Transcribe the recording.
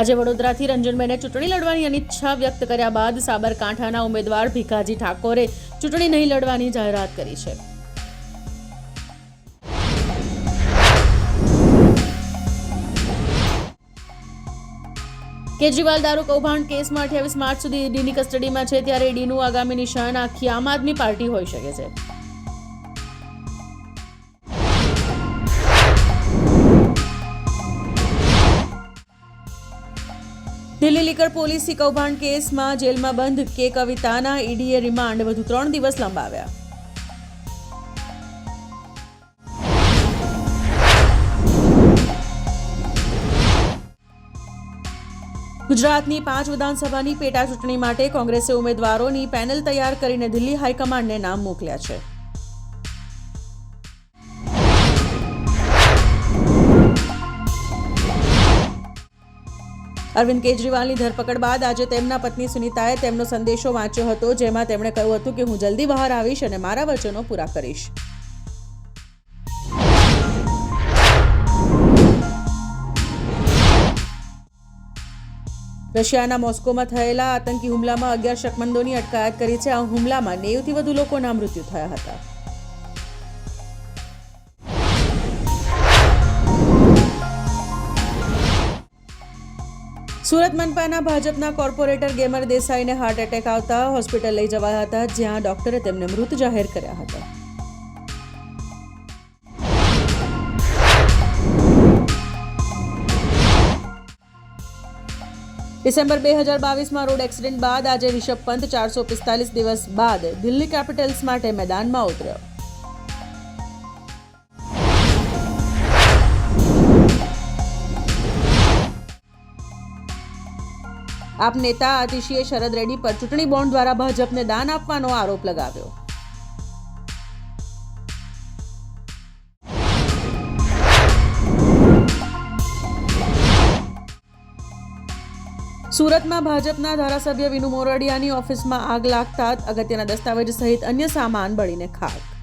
આજે વડોદરાથી રંજનબેને ચૂંટણી લડવાની અનિચ્છા વ્યક્ત કર્યા બાદ સાબરકાંઠાના ઉમેદવાર ભીખાજી ઠાકોરે ચૂંટણી નહીં લડવાની જાહેરાત કરી છે. કેજરીવાલ દારૂ કૌભાંડ કેસમાં અઠ્યાવીસ માર્ચ સુધી ઈડીની કસ્ટડીમાં છે, ત્યારે ઈડીનું આગામી નિશાન આખી આમ આદમી પાર્ટી હોઈ શકે છે. દિલ્હી લીકર પોલીસી કૌભાંડ કેસમાં જેલમાં બંધ કે કવિતાના ઈડીએ રિમાન્ડ વધુ ત્રણ દિવસ લંબાવ્યા. ગુજરાતની પાંચ વિધાનસભાની પેટા ચૂંટણી માટે કોંગ્રેસે ઉમેદવારોની પેનલ તૈયાર કરીને દિલ્હી હાઈકમાન્ડને નામ મોકલ્યા છે. અરવિંદ કેજરીવાલની ધરપકડ બાદ આજે તેમના પત્ની સુનીતાએ તેમનો સંદેશો વાંચ્યો હતો, જેમાં તેમણે કહ્યું હતું કે હું જલ્દી બહાર આવીશ અને મારા વચનો પૂરા કરીશ. રશિયાના મોસ્કોમાં થયેલા આતંકી હુમલામાં અગિયાર શકમંદોની અટકાયત કરી છે. આ હુમલામાં નેવથી વધુ લોકોના મૃત્યુ થયા હતા. સુરત મનપાના ભાજપના કોર્પોરેટર ગેમર દેસાઈને હાર્ટ એટેક આવતા હોસ્પિટલ લઈ જવાયા હતા, જ્યાં ડોક્ટરે તેમને મૃત જાહેર કર્યા હતા. ડિસેમ્બર બે હજાર બાવીસમાં રોડ એક્સિડન્ટ બાદ આજે રિષભ પંત ચારસો પિસ્તાલીસ દિવસ બાદ દિલ્હી કેપિટલ્સ માટે મેદાનમાં ઉતર્યો. આપ નેતા આતિશીએ શરદ રેડ્ડી પર ચૂંટણી બોન્ડ દ્વારા ભાજપને દાન આપવાનો આરોપ લગાવ્યો. સુરતમાં ભાજપના ધારાસભ્ય વિનુ મોરડિયાની ઓફિસમાં આગ લાગતા અગત્યના દસ્તાવેજ સહિત અન્ય સામાન બળીને ખાક.